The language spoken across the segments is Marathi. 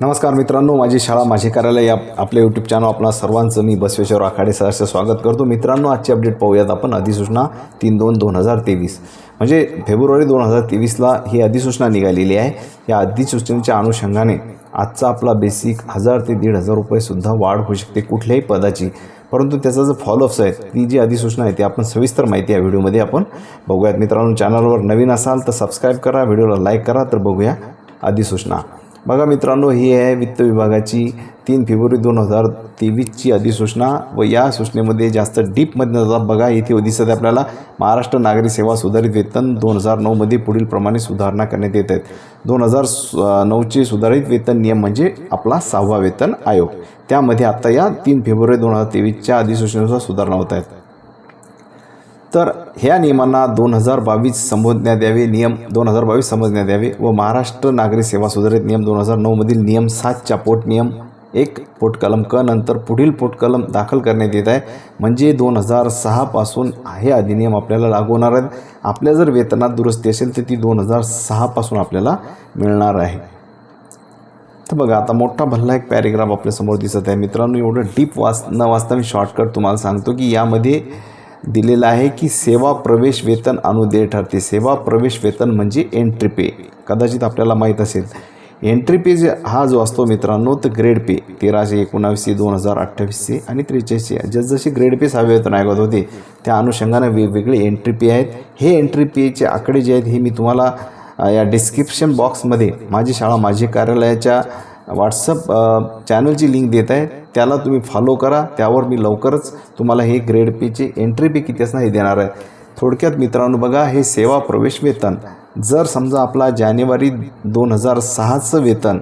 नमस्कार मित्रांनो माझी शाळा माझे कार्यालय या आपल्या यूट्यूब चॅनल आपणा सर्वांचं मी बसवेश्वर आखाडे सहर्ष स्वागत करतो. मित्रांनो आजची अपडेट पाहूयात आपण. अधिसूचना तीन दोन दोन हजार तेवीस. म्हणजे फेब्रुवारी दोन हजार तेवीसला ही अधिसूचना निघालेली आहे. या अधिसूचनेच्या अनुषंगाने आजचा आपला बेसिक हजार ते दीड हजार रुपयेसुद्धा वाढ होऊ शकते कुठल्याही पदाची. परंतु त्याचा जो फॉलोअप्स आहे ती जी अधिसूचना आहे ती आपण सविस्तर माहिती या व्हिडिओमध्ये आपण बघूयात. मित्रांनो चॅनलवर नवीन असाल तर सबस्क्राईब करा व्हिडिओला लाईक करा तर बघूया अधिसूचना. बघा मित्रांनो ही आहे वित्त विभागाची तीन फेब्रुवारी दोन हजार तेवीसची अधिसूचना व या सूचनेमध्ये जास्त डीपमध्ये जातात बघा इथे दिसत आहे आपल्याला महाराष्ट्र नागरी सेवा सुधारित वेतन दोन हजार नऊमध्ये पुढील प्रमाणे सुधारणा करण्यात येत आहेत. दोन हजार नऊचे सुधारित वेतन नियम म्हणजे आपला सहावा वेतन आयोग. त्यामध्ये आता या तीन फेब्रुवारी दोन हजार तेवीसच्या अधिसूचनेनुसार सुधारणा होत आहेत. तर ह्या नियमांना दोन हजार बावीस संबोधण्यात यावे नियम दोन हजार बावीस समजण्यात यावे व महाराष्ट्र नागरी सेवा सुधारित नियम दोन हजार नऊमधील नियम सातच्या पोट नियम एक पोटकलम क नंतर पुढील पोटकलम दाखल करण्यात येत आहे. म्हणजे दोन हजार सहापासून हे अधिनियम आपल्याला लागू होणार आहेत. आपल्या जर वेतनात दुरुस्ती असेल तर ती दोन हजार सहापासून आपल्याला मिळणार आहे. तर बघा आता मोठा भल्ला एक पॅरेग्राफ आपल्यासमोर दिसत आहे. मित्रांनो एवढं डीप वाच न वाचता मी शॉर्टकट तुम्हाला सांगतो की यामध्ये दिलेलं आहे की सेवा प्रवेश वेतन अनुदेय ठरते. सेवा प्रवेश वेतन म्हणजे एंट्री पे कदाचित आपल्याला माहीत असेल. एंट्री पे जे हा जो असतो मित्रांनो तर ग्रेड पे तेराशे एकोणावीसशे दोन हजार अठ्ठावीसशे आणि त्रेचाळीसशे. जसजसे ग्रेड पे सहावे वेतन आयोगात होते त्या अनुषंगाने वेगवेगळे एंट्री पे आहेत. हे एंट्री पेचे आकडे जे आहेत हे मी तुम्हाला या डिस्क्रिप्शन बॉक्समध्ये माझी शाळा माझे कार्यालयाच्या व्हॉट्सअप चॅनलची लिंक देत आहे. त्याला तुम्ही फॉलो करा. त्यावर मी लवकरच तुम्हाला हे ग्रेड पेचे एंट्री पे किती असणार हे देणार आहे. थोडक्यात मित्रांनो बघा हे सेवा प्रवेश वेतन. जर समजा आपला जानेवारी दोन हजार सहाचं वेतन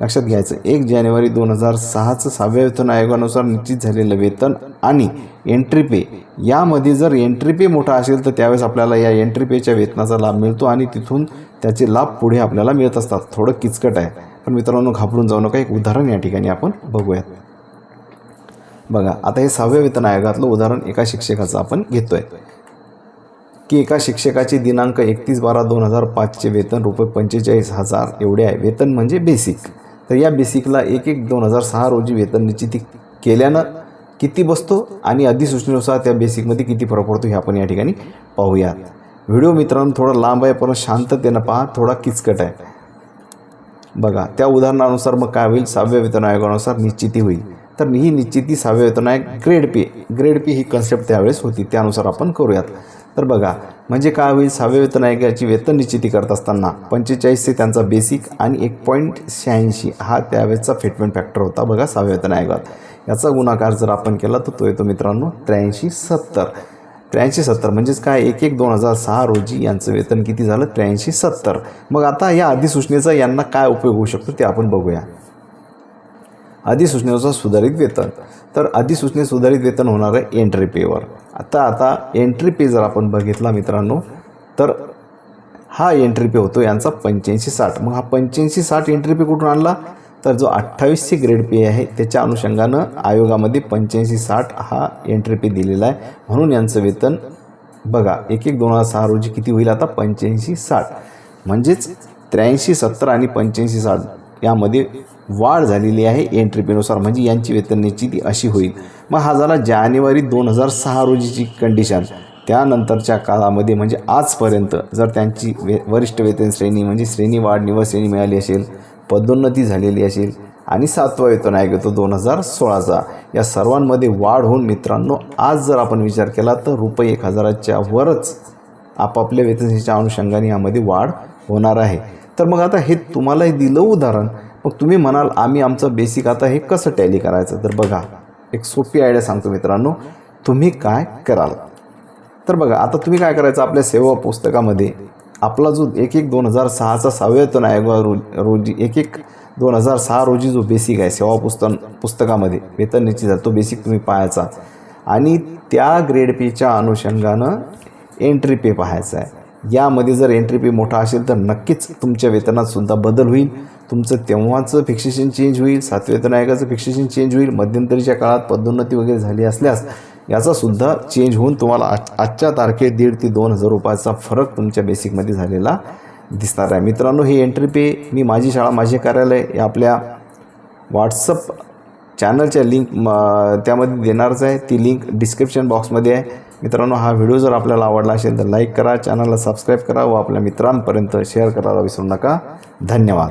लक्षात घ्यायचं एक जानेवारी दोन हजार सहाचं सहाव्या वेतन आयोगानुसार निश्चित झालेलं वेतन आणि एंट्री पे यामध्ये जर एंट्री पे मोठा असेल तर त्यावेळेस आपल्याला या एंट्री पेच्या वेतनाचा लाभ मिळतो आणि तिथून त्याचे लाभ पुढे आपल्याला मिळत असतात. थोडं किचकट आहे. पण मित्रांनो घाबरून जाऊ नका. एक उदाहरण या ठिकाणी आपण बघूयात. बघा आता हे सहाव्या वेतन आयोगातलं उदाहरण एका शिक्षकाचं आपण घेतोय. की एका शिक्षकाचे दिनांक एकतीस बारा दोन हजार पाचचे वेतन रुपये पंचेचाळीस हजार एवढे आहे. वेतन म्हणजे बेसिक तर या बेसिकला एक एक दोन हजार सहा रोजी वेतन निश्चित केल्यानं किती बसतो आणि अधिसूचनेनुसार त्या बेसिकमध्ये किती फरक पडतो हे आपण या ठिकाणी पाहूयात. व्हिडिओ मित्रांनो थोडा लांब आहे पण शांततेनं पहा. थोडा किचकट आहे. बघा त्या उदाहरणानुसार मग काय होईल? सहाव्या वेतन आयोगानुसार निश्चिती होईल. तर ही निश्चिती सहाव्या वेतन आयोग ग्रेड पी ग्रेड पी ही कन्सेप्ट त्यावेळेस होती. त्यानुसार आपण करूयात. तर बघा म्हणजे काय होईल? सहाव्या वेतन आयोगाची वेतन निश्चिती करत असताना पंचेचाळीस ते त्यांचा बेसिक आणि एक पॉईंट शहाऐंशी हा त्यावेळेचा फिटमेंट फॅक्टर होता बघा सहाव्या वेतन आयोगात याचा गुणाकार जर आपण केला तर तो येतो मित्रांनो त्र्याऐंशी सत्तर. त्र्याऐंशी सत्तर म्हणजेच काय? एक एक दोन हजार सहा रोजी यांचं वेतन किती झालं? त्र्याऐंशी सत्तर. मग आता या अधिसूचनेचा यांना काय उपयोग होऊ शकतो ते आपण बघूया. अधिसूचनेनुसार सुधारित वेतन. तर अधिसूचने सुधारित वेतन होणार आहे एंट्री पेवर आता आता एंट्री पे जर आपण बघितला मित्रांनो तर हा एंट्री पे होतो यांचा पंच्याऐंशी साठ. मग हा पंच्याऐंशी साठ एंट्री पे कुठून आणला? तर जो अठ्ठावीसशे ग्रेड पे आहे त्याच्या अनुषंगानं आयोगामध्ये पंच्याऐंशी साठ हा एंट्री पे दिलेला आहे. म्हणून यांचं वेतन बघा एक एक दोन हजार सहा रोजी किती होईल आता? पंच्याऐंशी साठ. म्हणजेच त्र्याऐंशी सत्तर आणि पंच्याऐंशी साठ यामध्ये वाढ झालेली आहे एंट्री पेनुसार म्हणजे यांची वेतन निश्चिती अशी होईल. मग हा झाला जानेवारी दोन हजार सहा रोजीची कंडिशन त्यानंतरच्या काळामध्ये म्हणजे आजपर्यंत जर त्यांची वे वरिष्ठ वेतन श्रेणी म्हणजे श्रेणी वाढ निवड श्रेणी मिळाली असेल पदोन्नती झालेली असेल. आणि सातवा वेतन आयोग येतो दोन हजार सोळाचा. या सर्वांमध्ये वाढ होऊन मित्रांनो आज जर आपण विचार केला तर रुपये एक हजाराच्या वरच आपापल्या वेतनशीच्या अनुषंगाने यामध्ये वाढ होणार आहे. तर मग आता हे तुम्हालाही दिलं उदाहरण. मग तुम्ही म्हणाल आम्ही आमचं बेसिक आता हे कसं टॅली करायचं? तर बघा एक सोपी आयडिया सांगतो मित्रांनो. तुम्ही काय कराल? तर बघा आता तुम्ही काय करायचं? आपल्या सेवा पुस्तकामध्ये आपला जो एक एक दोन हजार सहाचा सहाव्या आयोगा रो रोजी एक एक दोन हजार सहा रोजी जो बेसिक आहे सेवा पुस्तक पुस्तकामध्ये वेतन निश्चित झाला तो बेसिक तुम्ही पाहायचा. आणि त्या ग्रेड पेच्या अनुषंगानं एंट्री पे पाहायचा आहे. यामध्ये जर एंट्री पे मोठा असेल तर नक्कीच तुमच्या वेतनात सुद्धा बदल होईल. तुमचं तेव्हाचं फिक्सेशन चेंज होईल सातवेतन आयोगाचं फिक्सेशन चेंज होईल. मध्यंतरीच्या काळात पदोन्नती वगैरे झाली असल्यास याचासुद्धा चेंज होऊन तुम्हाला आज आजच्या तारखेत दीड ते दोन हजार रुपयाचा फरक तुमच्या बेसिकमध्ये झालेला दिसणार आहे. मित्रांनो ही एंट्री पे मी माझी शाळा माझे कार्यालय या आपल्या व्हॉट्सअप चॅनलच्या लिंक म त्यामध्ये देणारच आहे. ती लिंक डिस्क्रिप्शन बॉक्समध्ये आहे. मित्रांनो हा व्हिडिओ जर आपल्याला आवडला असेल तर लाईक करा चॅनलला सबस्क्राईब करा व आपल्या मित्रांपर्यंत शेअर करायला विसरू नका. धन्यवाद.